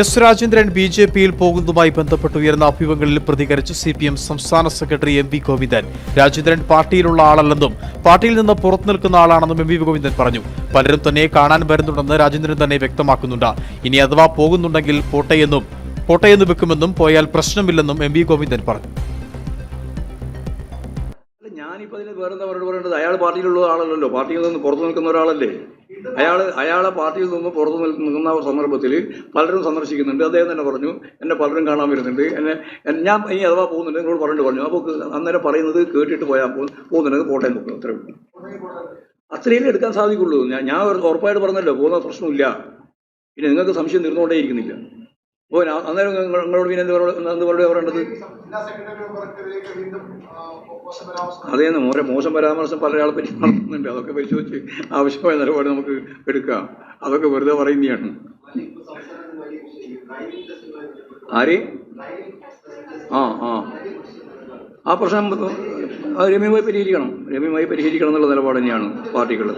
S Rajendran B J പിയിൽ പോകുന്നതുമായി ബന്ധപ്പെട്ട് ഉയർന്ന അഭ്യൂഹങ്ങളിൽ പ്രതികരിച്ച് സി പി എം സംസ്ഥാന secretary M V Govindan. Rajendran പാർട്ടിയിലുള്ള ആളല്ലെന്നും പാർട്ടിയിൽ നിന്ന് പുറത്തു നിൽക്കുന്ന ആളാണെന്നും എം വി ഗോവിന്ദൻ പറഞ്ഞു. പലരും തന്നെ കാണാൻ വരുന്നുണ്ടെന്ന് രാജേന്ദ്രൻ തന്നെ വ്യക്തമാക്കുന്നുണ്ട്. ഇനി അഥവാ പോകുന്നുണ്ടെങ്കിൽ പോട്ടെയെന്നും പോട്ടയെന്ന് വെക്കുമെന്നും പോയാൽ പ്രശ്നമില്ലെന്നും എം വി ഗോവിന്ദൻ പറഞ്ഞു. ഞാനിപ്പോ അതിന് വേറെ എന്താ പറയുന്നത് പറയേണ്ടത് അയാൾ പാർട്ടിയിലുള്ള ആളല്ലല്ലോ. പാർട്ടിയിൽ നിന്ന് പുറത്തു നിൽക്കുന്ന ഒരാളല്ലേ? അയാൾ അയാളെ പാർട്ടിയിൽ നിന്ന് പുറത്തു നിൽ- നിൽക്കുന്ന സന്ദർഭത്തിൽ പലരും സന്ദർശിക്കുന്നുണ്ട്. അദ്ദേഹം തന്നെ പറഞ്ഞു എന്നെ പലരും കാണാൻ വരുന്നുണ്ട്. എന്നെ ഞാൻ ഇനി അഥവാ പോകുന്നുണ്ട്. നിങ്ങളോട് പറഞ്ഞിട്ട് പറഞ്ഞു. അപ്പോൾ അന്നേരം പറയുന്നത് കേട്ടിട്ട് പോയാൽ പോകുന്നുണ്ടെങ്കിൽ പോട്ടെ നോക്കും അത്രേ ഉള്ളൂ അത്രയും എടുക്കാൻ സാധിക്കുള്ളൂ. ഞാൻ ഞാൻ ഉറപ്പായിട്ട് പറഞ്ഞല്ലോ പോകുന്ന പ്രശ്നമില്ല. പിന്നെ നിങ്ങൾക്ക് സംശയം തീർന്നുകൊണ്ടേയിരിക്കുന്നില്ല. അപ്പോൾ ഞാൻ- അന്നേരം നിങ്ങളോട് പിന്നെ എന്ത് മറുപടി പറയേണ്ടത്? അതേന്ന് ആ, മോശം പരാമർശം പലരാളെ പറ്റി അതൊക്കെ പരിശോധിച്ച് ആവശ്യമായ നിലപാട് നമുക്ക് എടുക്കാം. അതൊക്കെ വെറുതെ പറയുന്നതാണ്. ആര്? ആ ആ. ആ പ്രശ്നം രമ്യമായി പരിഹരിക്കണം. രമ്യമായി പരിഹരിക്കണം എന്നുള്ള നിലപാട് തന്നെയാണ് പാർട്ടികൾ